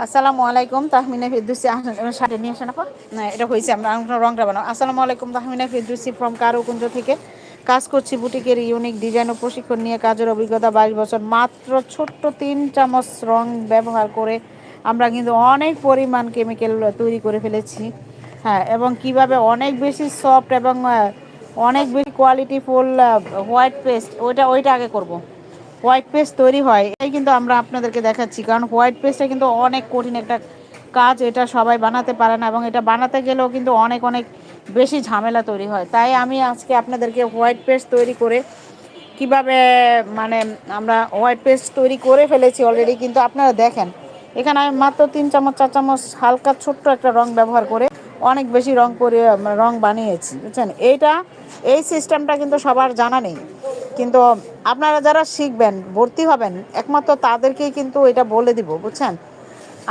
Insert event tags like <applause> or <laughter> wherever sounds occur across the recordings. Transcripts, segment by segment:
আসসালামু আলাইকুম, তাহমিনা ফিরদুসি শাড়ি নিয়ে আসেন না, এটা হয়েছে আমরা রংটা বানাবো। আসসালামু আলাইকুম, তাহমিনা ফিরদুসি ফ্রম কারুকুঞ্জ থেকে। কাজ করছি বুটিকের ইউনিক ডিজাইন ও প্রশিক্ষণ নিয়ে। কাজের অভিজ্ঞতা বাইশ বছর। মাত্র ছোট্ট তিন চামচ রং ব্যবহার করে আমরা কিন্তু অনেক পরিমাণ কেমিক্যাল তৈরি করে ফেলেছি। হ্যাঁ এবং কীভাবে অনেক বেশি সফট এবং অনেক বেশি কোয়ালিটিফুল হোয়াইট পেস্ট ওইটা ওইটা আগে করব। হোয়াইট পেস্ট তৈরি হয় এই কিন্তু আমরা আপনাদেরকে দেখাচ্ছি। কারণ হোয়াইট পেস্টটা কিন্তু অনেক কঠিন একটা কাজ, এটা সবাই বানাতে পারে না এবং এটা বানাতে গেলেও কিন্তু অনেক অনেক বেশি ঝামেলা তৈরি হয়। তাই আমি আজকে আপনাদেরকে হোয়াইট পেস্ট তৈরি করে কীভাবে মানে আমরা হোয়াইট পেস্ট তৈরি করে ফেলেছি অলরেডি কিন্তু আপনারা দেখেন এখানে আমি মাত্র তিন চামচ, চার চামচ হালকা ছোট্ট একটা রং ব্যবহার করে অনেক বেশি রং করে রং বানিয়েছি, বুঝছেন? এইটা, এই সিস্টেমটা কিন্তু সবার জানা নেই। কিন্তু আপনারা যারা শিখবেন, ভর্তি হবেন, একমাত্র তাদেরকেই কিন্তু এটা বলে দিব, বুঝছেন?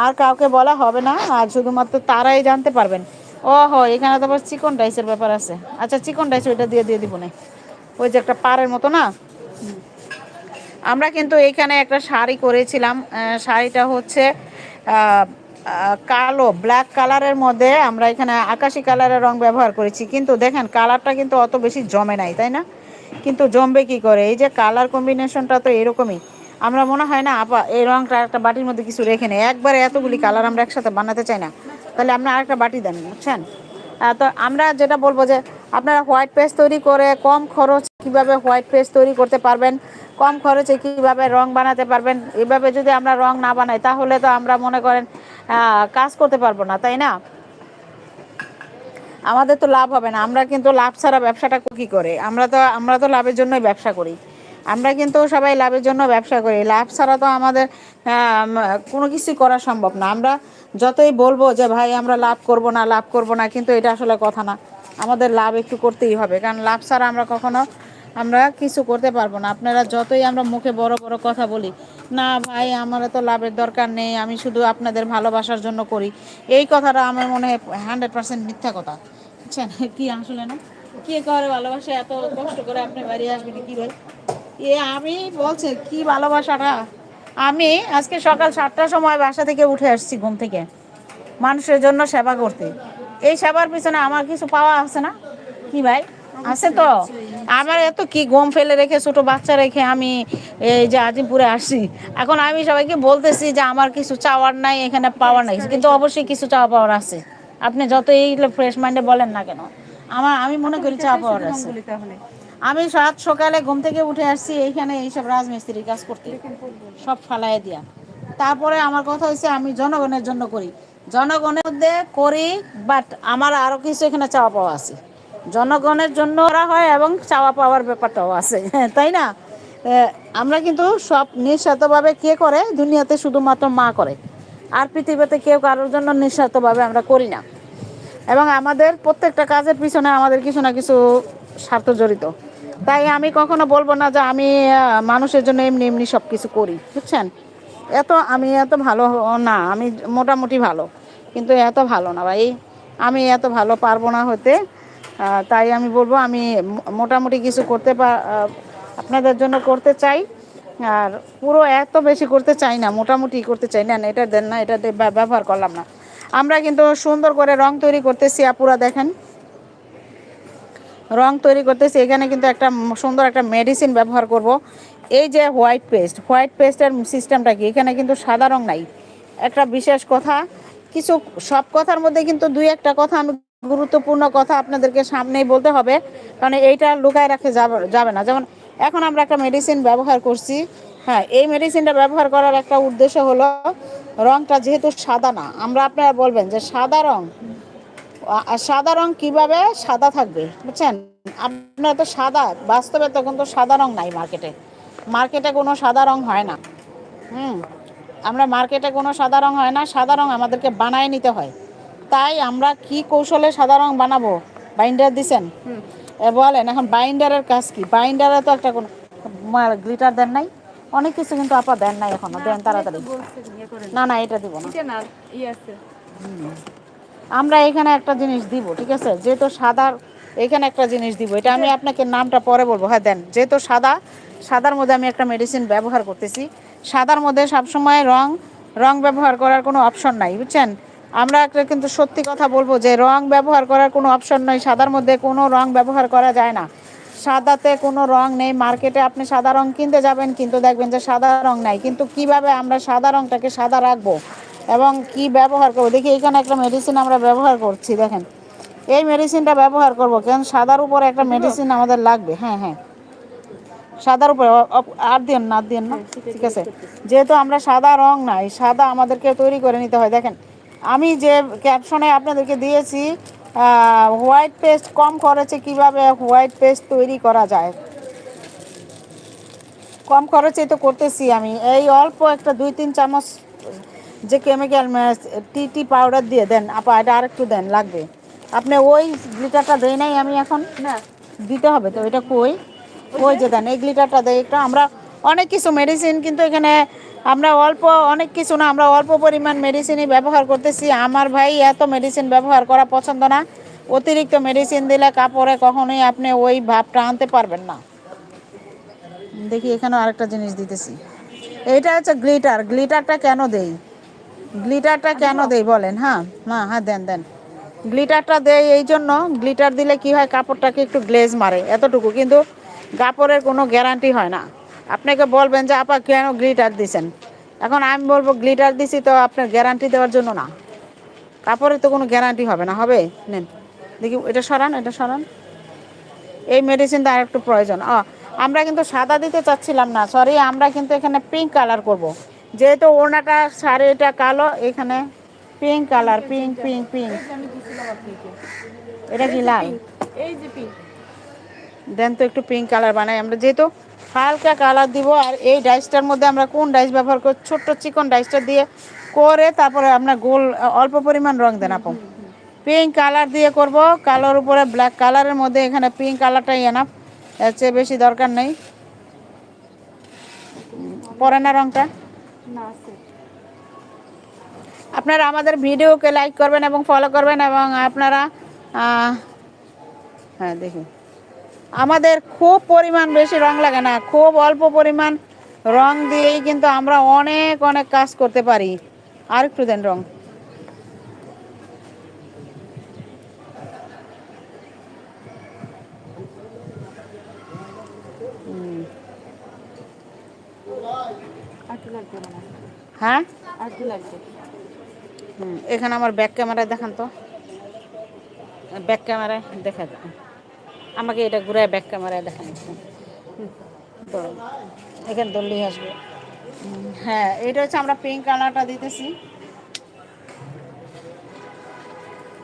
আর কাউকে বলা হবে না, আর শুধুমাত্র তারাই জানতে পারবেন। ও হো এখানে তো আবার চিকন রাইসের ব্যাপার আছে। আচ্ছা চিকন রাইস ওইটা দিয়ে দিয়ে দিব না। ওই যে একটা পাড়ের মতো না? আমরা কিন্তু এইখানে একটা শাড়ি করেছিলাম শাড়িটা হচ্ছে কালো ব্ল্যাক কালারের মধ্যে আমরা এখানে আকাশি কালারের রং ব্যবহার করেছি। কিন্তু দেখেন কালারটা কিন্তু অত বেশি জমে নাই, তাই না? কিন্তু জমবে কি করে? এই যে কালার কম্বিনেশনটা তো এরকমই। আমরা মনে হয় না, আপা, এই রংটা একটা বাটির মধ্যে কিছু রেখে নেই। একবারে এতগুলি কালার আমরা একসাথে বানাতে চাই না। তাহলে আমরা আরেকটা বাটি দেন, বুঝছেন? তো আমরা যেটা বলব যে, আপনারা হোয়াইট পেস্ট তৈরি করে কম খরচ কীভাবে হোয়াইট পেস্ট তৈরি করতে পারবেন কম খরচে কীভাবে রং বানাতে পারবেন? এভাবে যদি আমরা রং না বানাই তাহলে তো আমরা মনে করেন কাজ করতে পারব না তাই না? আমাদের তো লাভ হবে না আমরা কিন্তু লাভ ছাড়া ব্যবসাটা কী করে? আমরা তো আমরা তো লাভের জন্যই ব্যবসা করি। আমরা কিন্তু সবাই লাভের জন্য ব্যবসা করি। লাভ ছাড়া তো আমাদের আম, কোনো কিছুই করা সম্ভব না। আমরা যতই বলব যে ভাই আমরা লাভ করব না লাভ করব না কিন্তু এটা আসলে কথা না। আমাদের লাভ একটু করতেই হবে কারণ লাভ ছাড়া আমরা কখনো আমরা কিছু করতে পারব না। আপনারা যতই আমরা মুখে বড় বড় কথা বলি, না ভাই, আমার তো লাভের দরকার নেই, আমি শুধু আপনাদের ভালোবাসার জন্য করি। এই কথাটা আমার মনে হয় হান্ড্রেড পার্সেন্ট মিথ্যা কথা। বুঝছেন? <laughs> কি আসলে না? কে করে ভালোবাসা, এত কষ্ট করে আপনি বাড়ি আসবেন কি বল এ আমি বলছি, কি ভালোবাসাটা? আমি আজকে সকাল সাতটার সময় বাসা থেকে উঠে আসছি ঘুম থেকে। মানুষের জন্য সেবা করতে। এই সেবার পিছনে আমার কিছু পাওয়া আছে না? কি ভাই? আছে তো? আমার এত কি গম ফেলে রেখে ছোট বাচ্চা রেখে আমি এই যে আজিমপুরে আসছি। এখন আমি সবাইকে বলতেছি যে আমার কিছু চাওয়ার নাই, এখানে পাওয়ার নাই। কিন্তু অবশ্যই কিছু চাওয়া পাওয়ার আছে। আপনি যত এই ফ্রেশ মাইন্ডে বলেন না কেন? আমার, আমি মনে করি চাওয়া পাওয়ার আছে। আমি সাত সকালে ঘুম থেকে উঠে আসছি, এইখানে এইসব রাজমিস্ত্রির কাজ করতে। সব ফালাই দিয়া। তারপরে আমার কথা হচ্ছে আমি জনগণের জন্য করি। জনগণের মধ্যে করি বাট আমার আরও কিছু এখানে চাওয়া পাওয়া আছে। জনগণের জন্য করা হয় এবং চাওয়া পাওয়ার ব্যাপারটাও আছে তাই না? আমরা কিন্তু সব নিঃস্বার্থভাবে কে করে? দুনিয়াতে শুধুমাত্র মা করে। আর পৃথিবীতে কেউ কারোর জন্য নিঃস্বার্থভাবে আমরা করি না। এবং আমাদের প্রত্যেকটা কাজের পিছনে আমাদের কিছু না কিছু স্বার্থ জড়িত। তাই আমি কখনো বলব না যে আমি মানুষের জন্য এমনি এমনি সব কিছু করি, বুঝছেন? এত আমি এত ভালো না, আমি মোটামুটি ভালো। কিন্তু এত ভালো না ভাই। আমি এত ভালো পারব না হতে তাই আমি বলব আমি মোটামুটি কিছু করতে আপনাদের জন্য করতে চাই। আর পুরো এত বেশি করতে চাই না মোটামুটি করতে চাই। না, এটা দেন না এটা ব্যবহার করলাম না। আমরা কিন্তু সুন্দর করে রং তৈরি করতেছি আপুরা দেখেন। রং তৈরি করতেছি এখানে কিন্তু একটা সুন্দর একটা মেডিসিন ব্যবহার করব। এই যে হোয়াইট পেস্ট হোয়াইট পেস্টের সিস্টেমটা কি? এখানে কিন্তু সাদা রং নাই। একটা বিশেষ কথা কিছু সব কথার মধ্যে কিন্তু দুই একটা কথা আমি গুরুত্বপূর্ণ কথা আপনাদেরকে সামনেই বলতে হবে, কারণ এইটা লুকায় রাখে যাবে না। যেমন এখন আমরা একটা মেডিসিন ব্যবহার করছি। হ্যাঁ এই মেডিসিনটা ব্যবহার করার একটা উদ্দেশ্য হলো, রংটা যেহেতু সাদা না, আমরা আপনারা বলবেন যে সাদা রং সাদা রং কীভাবে সাদা থাকবে, বুঝছেন? আপনার তো সাদা, বাস্তবে তখন তো সাদা রং নাই মার্কেটে মার্কেটে কোনো সাদা রং হয় না। হুম, আমরা মার্কেটে কোনো সাদা রং হয় না, সাদা রং আমাদেরকে বানায় নিতে হয়। তাই আমরা কি কৌশলে সাদা রং বানাবো? বাইন্ডার দিছেন? বলেন এখন বাইন্ডারের কাজ কি? বাইন্ডারে তো একটা কোনো গ্লিটার দেন নাই? অনেক কিছু কিন্তু আপা দেন নাই এখনও। দেন তাড়াতাড়ি। না না এটা দিব না। আমরা এখানে একটা জিনিস দিব ঠিক আছে? যেহেতু সাদার এখানে একটা জিনিস দিব। এটা আমি আপনাকে নামটা পরে বলব। হ্যাঁ দেন। যেহেতু সাদা সাদার মধ্যে আমি একটা মেডিসিন ব্যবহার করতেছি। সাদার মধ্যে সবসময় রং রং ব্যবহার করার কোনো অপশন নাই বুঝছেন? আমরা একটা কিন্তু সত্যি কথা বলব যে রং ব্যবহার করার কোনো অপশন নয় সাদার মধ্যে কোনো রং ব্যবহার করা যায় না। সাদাতে কোনো রং নেই। মার্কেটে আপনি সাদা রং কিনতে যাবেন কিন্তু দেখবেন যে সাদা রং নাই। কিন্তু কীভাবে আমরা সাদা রংটাকে সাদা রাখব এবং কি ব্যবহার করব? দেখি এখানে একটা মেডিসিন আমরা ব্যবহার করছি দেখেন। এই মেডিসিনটা ব্যবহার করব। কারণ সাদার উপরে একটা মেডিসিন আমাদের লাগবে। হ্যাঁ হ্যাঁ। সাদার উপরে আর দিন না আর দিন না। ঠিক আছে। যেহেতু আমরা সাদা রং নাই সাদা আমাদেরকে তৈরি করে নিতে হয় দেখেন। আমি যে ক্যাপশনে আপনাদেরকে দিয়েছি হোয়াইট পেস্ট কম খরচে কীভাবে হোয়াইট পেস্ট তৈরি করা যায়? কম খরচে তো করতেছি আমি। এই অল্প একটা দুই তিন চামচ যে কেমিক্যাল টি টি পাউডার দিয়ে দেন। আপা এটা আরেকটু দেন লাগবে। আপনি ওই গ্লিটারটা দেই নাই আমি এখন? না। দিতে হবে তো এটা কই? ওই যে দেন এই গ্লিটারটা দেয় একটু। আমরা অনেক কিছু মেডিসিন কিন্তু এখানে আমরা অল্প অনেক কিছু না, আমরা অল্প পরিমাণ মেডিসিনই ব্যবহার করতেছি। আমার ভাই এত মেডিসিন ব্যবহার করা পছন্দ না। অতিরিক্ত মেডিসিন দিলে কাপড়ে কখনোই আপনি ওই ভাবটা আনতে পারবেন না। দেখি এখানে আরেকটা জিনিস দিতেছি। এইটা হচ্ছে গ্লিটার গ্লিটারটা কেন দেই? গ্লিটারটা কেন দেই বলেন? হ্যাঁ হ্যাঁ হ্যাঁ দেন দেন। গ্লিটারটা দেয় এই জন্য গ্লিটার দিলে কি হয়, কাপড়টাকে একটু গ্লেজ মারে, এতটুকু। কিন্তু কাপড়ের কোনো গ্যারান্টি হয় না। আপনাকে বলবেন যে, আপা, কেন গ্লিটার দিছেন? এখন আমি বলব, গ্লিটার দিছি তো আপনার গ্যারান্টি দেওয়ার জন্য না। কাপড়ের তো কোনো গ্যারান্টি হবে না, হবে? নেন। দেখি, এটা সরান এটা সরান। এই মেডিসিনটা আর একটু প্রয়োজন। ও আমরা কিন্তু সাদা দিতে চাচ্ছিলাম না সরি আমরা কিন্তু এখানে পিঙ্ক কালার করব। যেহেতু ওনাটা শাড়িটা কালো, এখানে pink colour pink pink pink এটা কি লাল? এই যে পিঙ্ক দেন তো একটু পিঙ্ক কালার বানাই। আমরা যেহেতু হালকা কালার দিব আর এই ডাইসটার মধ্যে আমরা কোন ডাইস ব্যবহার করি? ছোট্ট চিকন ডাইসটা দিয়ে করে তারপরে আমরা গোল অল্প পরিমাণ রং দেন আপু। পিঙ্ক কালার দিয়ে করব কালোর উপরে ব্ল্যাক কালারের মধ্যে এখানে পিঙ্ক কালারটাই এনাফ এর চেয়ে বেশি দরকার নেই। পরে না রংটা? না আপনারা আমাদের ভিডিওকে লাইক করবেন এবং ফলো করবেন এবং আপনারা হ্যাঁ দেখুন। আমাদের খুব পরিমাণ বেশি রং লাগে না, খুব অল্প পরিমাণ রং দিয়েই কিন্তু আমরা অনেক অনেক কাজ করতে পারি। আর একটু দেন রং। হ্যাঁ? এখানে আমার ব্যাক ক্যামেরায় দেখান তো। ব্যাক ক্যামেরায় দেখা আমাকে এটা ঘুরে ব্যাক ক্যামেরায় দেখান। হুম, এখানে দল্লি আসবে। হ্যাঁ এটা হচ্ছে আমরা পিঙ্ক কালারটা দিতেছি।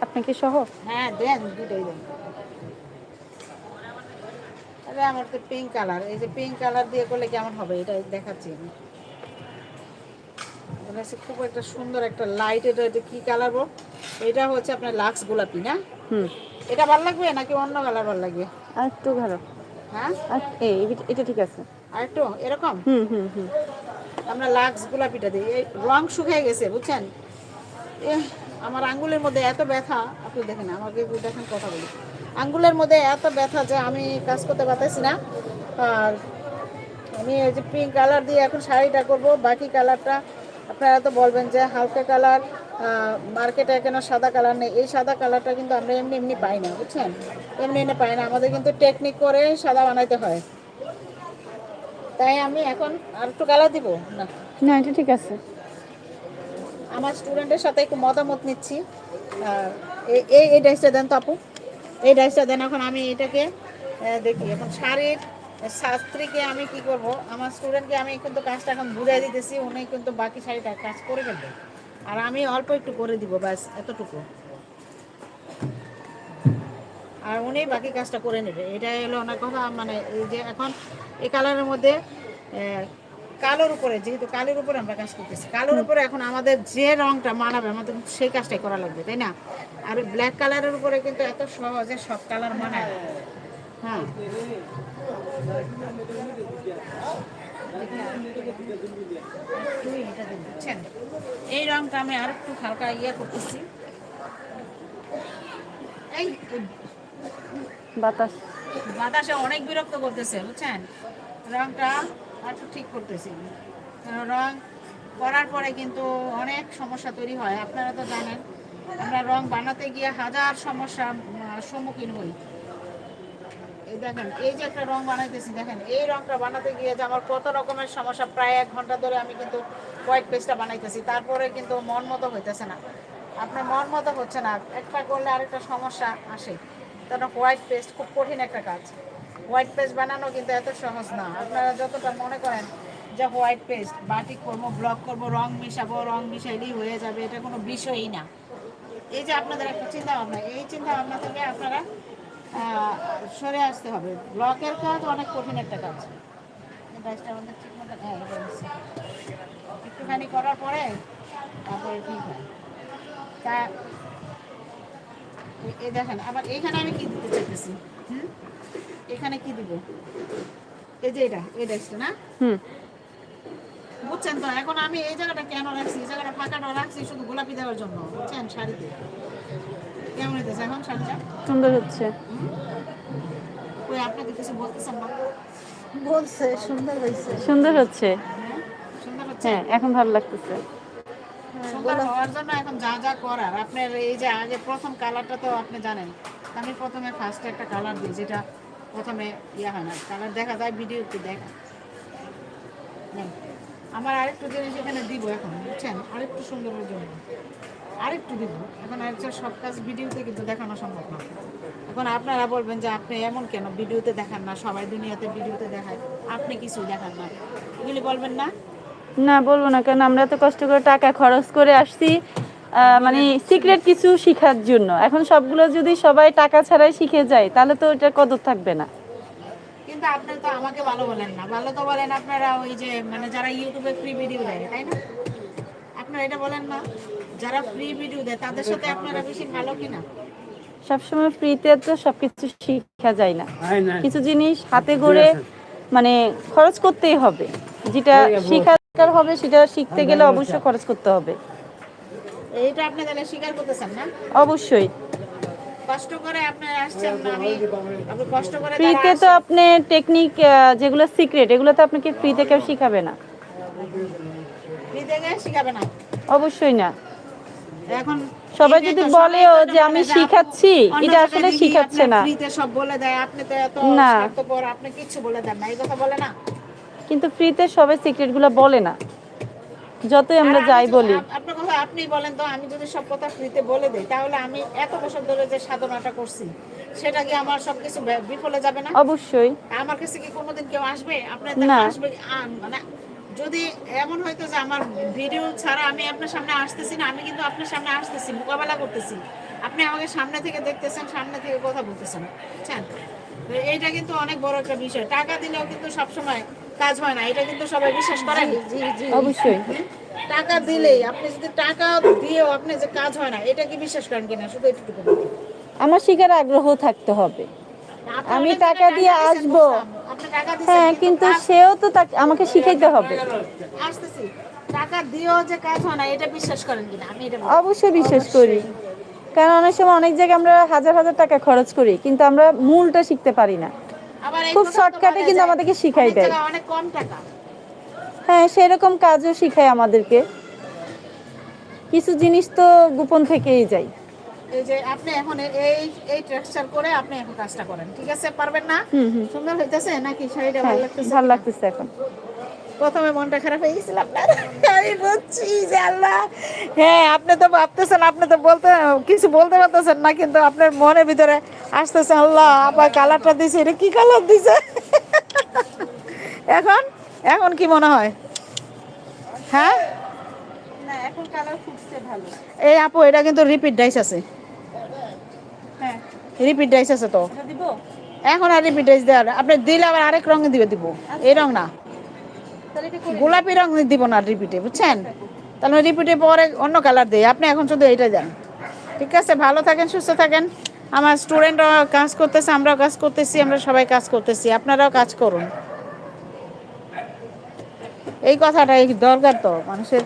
আপনি কি সহ? হ্যাঁ দেন দুটোই দেন। আরে আমার তো পিঙ্ক কালার এই যে পিঙ্ক কালার দিয়ে করলে কেমন হবে? এটা দেখাচ্ছি আমি। খুব একটা সুন্দর একটা লাইট এটা এটা কি কালার বল এটা হচ্ছে আপনার লাক্স গোলাপি না? হুম। এটা ভালো লাগবে নাকি অন্য কালার ভালো লাগবে? আর একটু ভালো। হ্যাঁ? এই এটা- ঠিক আছে। আর একটু এরকম? হুম হুম হুম। আমরা লাক্স গোলাপিটা দিই। এই রং শুকিয়ে গেছে বুঝছেন? আমার আঙ্গুলের মধ্যে এত ব্যথা আপনি দেখেন আমাকে দেখেন কথা বলি। আঙ্গুলের মধ্যে এত ব্যথা যে আমি কাজ করতে পারতেছি না। আর আমি এই যে পিঙ্ক কালার দিয়ে এখন শাড়িটা করব বাকি কালারটা আপনারা তো বলবেন যে হালকা কালার মার্কেটে কেন সাদা কালার নেই। এই সাদা কালারটা কিন্তু আমরা এমনি এমনি পাই না বুঝছেন? এমনি এমনি পাই না। আমাদের কিন্তু টেকনিক করে সাদা বানাইতে হয়। তাই আমি এখন আর একটু কালার দিব? না। না এটা ঠিক আছে। আমার স্টুডেন্টের সাথে একটু মতামত নিচ্ছি। এই এই- এই ডাইসটা দেন তো আপু। এই ডাইসটা দেন। এখন আমি এটাকে দেখি এখন শাড়ির শাস্ত্রীকে আমি কি করব? আমার স্টুডেন্টকে আমি কিন্তু কাজটা এখন বুঝাই দিতেছি উনি কিন্তু বাকি শাড়িটা কাজ করে ফেলবে। আর আমি অল্প একটু করে দিব ব্যাস এতটুকু। আর উনি বাকি কাজটা করে নেবে। এটাই হলো ওনার কথা মানে এই যে এখন এই কালারের মধ্যে কালোর উপরে যেহেতু কালোর উপরে আমরা কাজ করতেছি কালোর উপরে এখন আমাদের যে রংটা মানাবে আমাদের সেই কাজটাই করা লাগবে তাই না? আর ব্ল্যাক কালারের উপরে কিন্তু এত সহজে সব কালার মানায় হ্যাঁ। এই রংটা আমি আর একটু হালকা ইয়ে করতেছি। এই বাতাস। বাতাসে অনেক বিরক্ত করতেছে বুঝছেন? রংটা একটু ঠিক করতেছি। রং করার পরে কিন্তু অনেক সমস্যা তৈরি হয়। আপনারা তো জানেন আমরা রং বানাতে গিয়ে হাজার সমস্যার আহ, সম্মুখীন হই। এই দেখেন, এই যে একটা রং বানাইতেছি, দেখেন, এই রংটা বানাতে গিয়ে যে আমার কত রকমের সমস্যা, প্রায় এক ঘণ্টা ধরে আমি কিন্তু হোয়াইট পেস্টটা বানাইতেছি। তারপরে কিন্তু মন মতো হইতেছে না। আপনার মন মতো হচ্ছে না। একটা করলে আরেকটা সমস্যা আসে। কারণ হোয়াইট পেস্ট খুব কঠিন একটা কাজ। হোয়াইট পেস্ট বানানো কিন্তু এত সহজ না। আপনারা যতটা মনে করেন যে হোয়াইট পেস্ট বাটিক করব ব্লক করব, রং মিশাবো, রং মিশাইলেই হয়ে যাবে, এটা কোনো বিষয়ই না। এই যে আপনাদের একটা চিন্তা ভাবনা এই চিন্তা ভাবনা থেকে আপনারা সরে আসতে হবে। ব্লকের কাজ অনেক কঠিন একটা কাজ। এই কাজটা আমাদের ঠিক মতো হ্যাঁ, একটুখানি করার পরে তারপরে ঠিক হয়। তা এই দেখেন আবার এখানে আমি কি দিতে চাইতেছি? হুম? এখানে কি দিব? এই যে এটা এই ডেস্কটা না? হুম। বুঝছেন তো? এখন আমি এই জায়গাটা কেন রাখছি? এই জায়গাটা ফাঁকাটা রাখছি শুধু গোলাপি দেওয়ার জন্য। বুঝছেন? শাড়িতে। কেমন হইতেছে? এখন শাড়িটা? সুন্দর হচ্ছে। ওই আপনাকে কিছু বলতেছেন না? বলছে সুন্দর হয়েছে। সুন্দর হচ্ছে? সুন্দর হচ্ছে। হ্যাঁ এখন ভালো লাগতেছে। সুন্দর হওয়ার জন্য এখন যা যা করার। আপনার এই যে আগে প্রথম কালারটা তো আপনি জানেন। আমি প্রথমে ফার্স্টে একটা কালার দিই যেটা প্রথমে ইয়ে হয় না। কালার দেখা যায় ভিডিওতে দেখা। আমার আরেকটু জিনিস এখানে দিব এখন বুঝছেন? আরেকটু সুন্দরের জন্য। আরেকটু দিব। এখন আরেকটা সব কাজ ভিডিওতে কিন্তু দেখানো সম্ভব না। এখন আপনারা বলবেন যে আপনি এমন কেন? ভিডিওতে দেখান না সবাই দুনিয়াতে ভিডিওতে দেখায়। আপনি কিছু দেখান না। এগুলি বলবেন না? না বলব না কারণ আমরা তো কষ্ট করে টাকা খরচ করে আসছি মানে সিক্রেট কিছু শেখার জন্য। এখন সবগুলো যদি সবাই টাকা ছাড়াই শিখে যায় তাহলে তো ওটার কদর থাকবে না। কিন্তু আপনি তো আমাকে ভালো বলেন না। ভালো তো বলেন আপনারা ওই যে মানে যারা ইউটিউবে ফ্রি ভিডিও দেয় তাই না? আপনারা এটা বলেন না? যারা ফ্রি ভিডিও দেয় তাদের সাথে আপনারা বেশি ভালো কিনা? সবসময় ফ্রিতে তো সবকিছু শিখা যায় না। কিছু জিনিস হাতে গড়ে মানে খরচ করতেই হবে। যেটা শেখার হবে সেটা শিখতে গেলে অবশ্যই খরচ করতে হবে। এইটা আপনি তাহলে স্বীকার করতেছেন না? অবশ্যই। কষ্ট করে আপনি আসছেন না আমি আপনি কষ্ট করে ফ্রিতে তো আপনি টেকনিক যেগুলো সিক্রেট এগুলো তো আপনাকে ফ্রিতে কেউ শিখাবে না। Free থেকে শিখাবে না। অবশ্যই না। সবাই যদি যে আমি শিখাচ্ছি, এটা আসলে শিখাচ্ছে না। ফ্রিতে সব বলে দেয় আপনি তো এত স্বার্থপর আপনি কিচ্ছু বলে দেন না এই কথা বলে না। কিন্তু ফ্রিতে সবাই সিক্রেটগুলো বলে না। যতই আমরা যাই বলি। আপনার কথা আপনি বলেন তো আমি যদি সব কথা ফ্রিতে বলে দেই তাহলে আমি এত বছর ধরে যে সাধনাটা করছি সেটা কি আমার সবকিছু বিফলে যাবে না? অবশ্যই। আমার কাছে কি কোনোদিন কেউ আসবে? আপনার। আসবে মানে যদি এমন হয়তো যে আমার ভিডিও ছাড়া আমি আপনার সামনে আসতেছি না আমি কিন্তু আপনার সামনে আসতেছি মোকাবেলা করতেছি। আপনি আমাকে সামনে থেকে দেখতেছেন সামনে থেকে কথা বলতেছেন। বুঝছেন? এইটা কিন্তু অনেক বড় একটা বিষয়। টাকা দিলেও কিন্তু সবসময় কাজ হয় না। এটা কিন্তু সবাই বিশ্বাস করেন অবশ্যই। টাকা দিলেই আপনি যদি টাকা দিয়েও আপনি যে কাজ হয় না এটা কি বিশ্বাস করেন কিনা? শুধু একটু আমার শিখার আগ্রহ থাকতে হবে। আমি টাকা দিয়ে আসব। হ্যাঁ কিন্তু সেও তো তাকে আমাকে শিখাইতে হবে। আসতেছি। টাকা দিয়েও যে কাজ হয় না এটা বিশ্বাস করেন কিনা? আমি এটা অবশ্যই বিশ্বাস করি। কারণ অনেক সময় অনেক জায়গায় আমরা হাজার হাজার টাকা খরচ করি কিন্তু আমরা মূলটা শিখতে পারি না। খুব তো কিন্তু আমাদেরকে শিখাই দেয়। অনেক কম টাকা। হ্যাঁ সেরকম কাজও শিখায় আমাদেরকে। কিছু জিনিস তো গোপন থেকেই যায়। এই যে আপনি এখন এই এই টেক্সচার করে আপনি এখন কাজটা করেন ঠিক আছে? পারবেন না? সুন্দর হইতেছে নাকি শাড়িটা হ্যাঁ ভালো লাগতেছে? ভালো লাগতেছে এখন। প্রথমে মনটা খারাপ হয়ে গেছিল আপনার? আমি বুঝছি যে আল্লাহ। হ্যাঁ আপনি তো ভাবতেছেন আপনি তো বলতে কিছু বলতে পারতেছেন না কিন্তু আপনার মনের ভিতরে আসতেছে আল্লাহ আবার কালারটা দিছে। এটা কি কালার দিছে? এখন? এখন কি মনে হয়? হ্যাঁ? না এখন কালার ফুটছে ভালো। এই আপু এটা কিন্তু রিপিট ডাইস আছে। হ্যাঁ। রিপিট ডাইস আছে তো। দিব? এখন আর রিপিট ডাইস দেওয়ার আপনি দিলে আবার আরেক রঙে দিবে দিব। এই রং না। গোলাপি রং দিব না রিপিটে বুঝছেন? তাহলে রিপিটে পরে অন্য কালার দিই। আপনি এখন শুধু এইটা দেন। ঠিক আছে? ভালো থাকেন সুস্থ থাকেন। আমার স্টুডেন্টরাও কাজ করতেছে আমরাও কাজ করতেছি আমরা সবাই কাজ করতেছি। আপনারাও কাজ করুন। এই কথাটা দরকার তো মানুষের